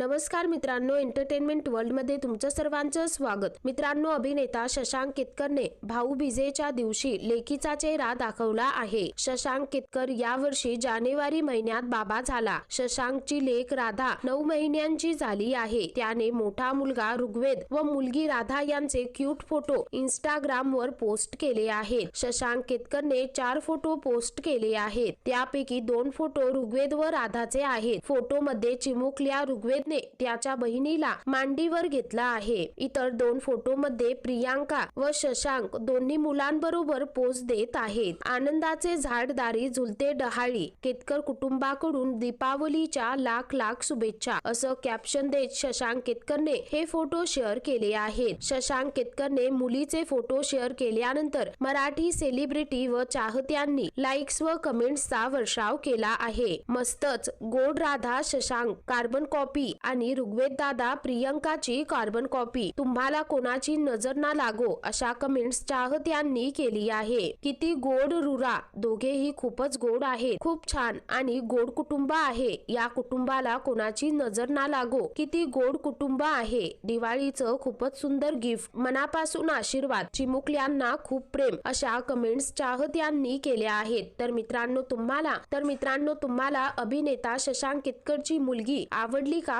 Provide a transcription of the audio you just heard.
नमस्कार मित्रांनो एंटरटेनमेंट वर्ल्डमध्ये तुमचं सर्वांचं स्वागत. मित्रांनो अभिनेता शशांक केतकरने भाऊबीजेच्या दिवशी लेकीचा चेहरा दाखवला आहे. शशांक केतकर यावर्षी जानेवारी महिन्यात बाबा झाला. शशांकची लेख राधा नऊ महिन्यांची झाली आहे. त्याने मोठा मुलगा ऋग्वेद व मुलगी राधा यांचे क्यूट फोटो इंस्टाग्राम वर पोस्ट केले आहेत. शशांक केतकरने चार फोटो पोस्ट केले आहेत. त्यापैकी दोन फोटो ऋग्वेद व राधाचे आहेत. फोटो मध्ये चिमुकल्या ऋग्वेदने त्याच्या बहिणीला मांडीवर घेतला आहे. इतर दोन फोटोमध्ये प्रियांका व शशांक दोन्ही मुलांबरोबर पोज देत आहेत. आनंदाचे झाडदारी झुलते डहाळी केतकर कुटुंबाकडून दीपावलीच्या लाख लाख शुभेच्छा. असं कॅप्शन देत शशांक केतकरने हे फोटो शेअर केले आहेत. शशांक केतकरने मुलीचे फोटो शेअर केल्यानंतर मराठी सेलिब्रिटी व चाहत्यांनी लाईक्स व कमेंट्सचा वर्षाव केला आहे. मस्तच गोड राधा शशांक कार्बन कॉपी आणि ऋग्वेद दादा प्रियंकाची कार्बन कॉपी तुम्हाला कोणाची नजर ना लागो अशा कमेंट्स चाहत्यांनी केली आहे. किती गोड रुरा दोघेही खूपच गोड आहेत. खूप छान आणि गोड कुटुंब आहे. या कुटुंबाला कोणाची नजर ना लागो. किती गोड कुटुंब आहे. दिवाळीचं खूपच सुंदर गिफ्ट मनापासून आशीर्वाद. चिमुकल्यांना खूप प्रेम अशा कमेंट्स चाहत्यांनी केल्या आहेत. तर मित्रांनो तुम्हाला तर मित्रांनो तुम्हाला अभिनेता शशांक केतकरची मुलगी आवडली का?